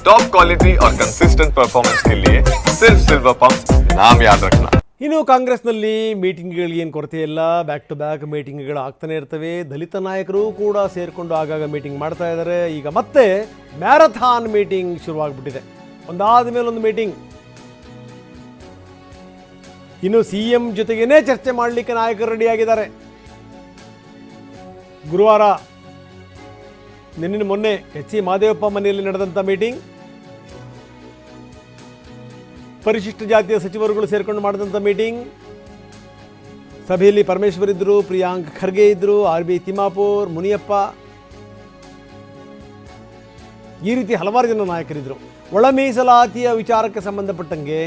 Top quality और consistent performance के लिए सिर्फ सिल्वर पंप नाम याद रखना ಇನ್ನು ಕಾಂಗ್ರೆಸ್ನಲ್ಲಿ ಮೀಟಿಂಗ್ಗಳಿಗೆ ಏನು ಕೊರತೆ ಇಲ್ಲ ಬ್ಯಾಕ್ ಟು ಬ್ಯಾಕ್ ಮೀಟಿಂಗ್ಗಳು ಆಗ್ತಾನೆ ಇರ್ತವೆ ದಲಿತ ನಾಯಕರು ಕೂಡ ಸೇರಿಕೊಂಡು ಆಗಾಗ ಮೀಟಿಂಗ್ ಮಾಡ್ತಾ ಇದ್ದಾರೆ ಈಗ ಮತ್ತೆ ಮ್ಯಾರಥಾನ್ ಮೀಟಿಂಗ್ ಶುರುವಾಗ್ಬಿಟ್ಟಿದೆ ಒಂದಾದ ಮೇಲೆ ಒಂದು ಮೀಟಿಂಗ್ ಇನ್ನು ಸಿ ಎಂ ಜೊತೆಗೇನೆ ಚರ್ಚೆ ಮಾಡಲಿಕ್ಕೆ ನಾಯಕರು ರೆಡಿಯಾಗಿದ್ದಾರೆ ಗುರುವಾರ ನಿನ್ನೆ ಮೊನ್ನೆ ಎಚ್ ಸಿ ಮಾದೇವಪ್ಪ ಮನೆಯಲ್ಲಿ ನಡೆದಂಥ ಮೀಟಿಂಗ್. ಪರಿಶಿಷ್ಟ ಜಾತಿಯ ಸಚಿವರುಗಳು ಸೇರಿಕೊಂಡು ಮಾಡಿದಂಥ ಮೀಟಿಂಗ್. ಸಭೆಯಲ್ಲಿ ಪರಮೇಶ್ವರ್ ಇದ್ದರು ಪ್ರಿಯಾಂಕ್ ಖರ್ಗೆ ಇದ್ದರು ಆರ್ ಬಿ ತಿಮ್ಮಾಪುರ್, ಮುನಿಯಪ್ಪ. ಈ ರೀತಿ ಹಲವಾರು ಜನ ನಾಯಕರಿದ್ದರು ಒಳ ಮೀಸಲಾತಿಯ ವಿಚಾರಕ್ಕೆ ಸಂಬಂಧಪಟ್ಟಂಗೆ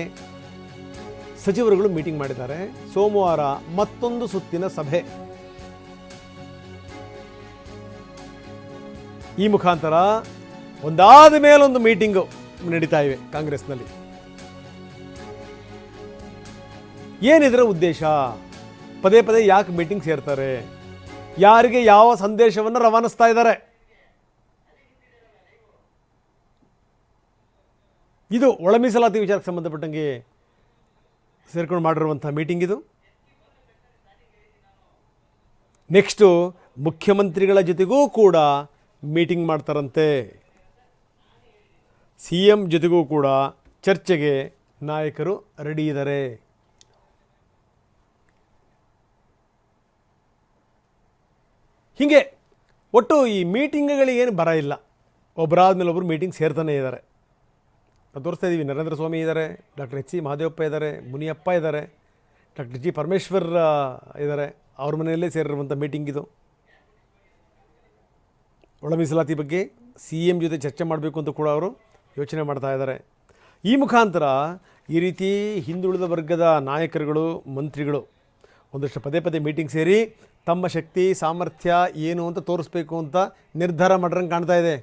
ಸಚಿವರುಗಳು ಮೀಟಿಂಗ್ ಮಾಡಿದ್ದಾರೆ. ಸೋಮವಾರ ಮತ್ತೊಂದು ಸುತ್ತಿನ ಸಭೆ. ಈ ಮುಖಾಂತರ ಒಂದಾದ ಮೇಲೊಂದು ಮೀಟಿಂಗು ನಡೀತಾ ಇವೆ ಕಾಂಗ್ರೆಸ್ನಲ್ಲಿ. ಏನಿದರ ಉದ್ದೇಶ? ಪದೇ ಪದೇ ಯಾಕೆ ಮೀಟಿಂಗ್ ಸೇರ್ತಾರೆ? ಯಾರಿಗೆ ಯಾವ ಸಂದೇಶವನ್ನು ರವಾನಿಸ್ತಾ ಇದ್ದಾರೆ ಇದು ಒಳಮೀಸಲಾತಿ ವಿಚಾರಕ್ಕೆ ಸಂಬಂಧಪಟ್ಟಂಗೆ ಸೇರ್ಕೊಂಡು ಮಾಡಿರುವಂಥ ಮೀಟಿಂಗ್ ಇದು. ನೆಕ್ಸ್ಟು ಮುಖ್ಯಮಂತ್ರಿಗಳ ಜೊತೆಗೂ ಕೂಡ ಮೀಟಿಂಗ್ ಮಾಡ್ತಾರಂತೆ. ಸಿ ಎಂ ಜೊತೆಗೂ ಕೂಡ ಚರ್ಚೆಗೆ ನಾಯಕರು ರೆಡಿ ಇದ್ದಾರೆ ಹೀಗೆ ಒಟ್ಟು ಈ ಮೀಟಿಂಗ್ಗಳಿಗೇನು ಬರ ಇಲ್ಲ. ಒಬ್ಬರಾದ ಮೇಲೆ ಒಬ್ಬರು ಮೀಟಿಂಗ್ ಸೇರ್ತಾನೆ ಇದ್ದಾರೆ ನಾವು ತೋರಿಸ್ತಾ ಇದ್ದೀವಿ ನರೇಂದ್ರ ಸ್ವಾಮಿ ಇದ್ದಾರೆ ಡಾಕ್ಟರ್ ಎಚ್ ಸಿ ಮಹದೇವಪ್ಪ ಇದ್ದಾರೆ ಮುನಿಯಪ್ಪ ಇದ್ದಾರೆ ಡಾಕ್ಟರ್ ಜಿ ಪರಮೇಶ್ವರ್ ಇದ್ದಾರೆ ಅವ್ರ ಮನೆಯಲ್ಲೇ ಸೇರಿರುವಂಥ ಮೀಟಿಂಗ್ ಇದು. ಒಳ ಮೀಸಲಾತಿ ಬಗ್ಗೆ ಸಿ ಎಂ ಜೊತೆ ಚರ್ಚೆ ಮಾಡಬೇಕು ಅಂತ ಕೂಡ ಅವರು ಯೋಚನೆ ಮಾಡ್ತಾ ಇದ್ದಾರೆ. ಈ ಮುಖಾಂತರ ಈ ರೀತಿ ಹಿಂದುಳಿದ ವರ್ಗದ ನಾಯಕರುಗಳು, ಮಂತ್ರಿಗಳು ಒಂದಷ್ಟು ಪದೇ ಪದೇ ಮೀಟಿಂಗ್ ಸೇರಿ ತಮ್ಮ ಶಕ್ತಿ, ಸಾಮರ್ಥ್ಯ ಏನು ಅಂತ ತೋರಿಸ್ಬೇಕು ಅಂತ ನಿರ್ಧಾರ ಮಾಡ್ರಂಗೆ ಕಾಣ್ತಾ ಇದೆ.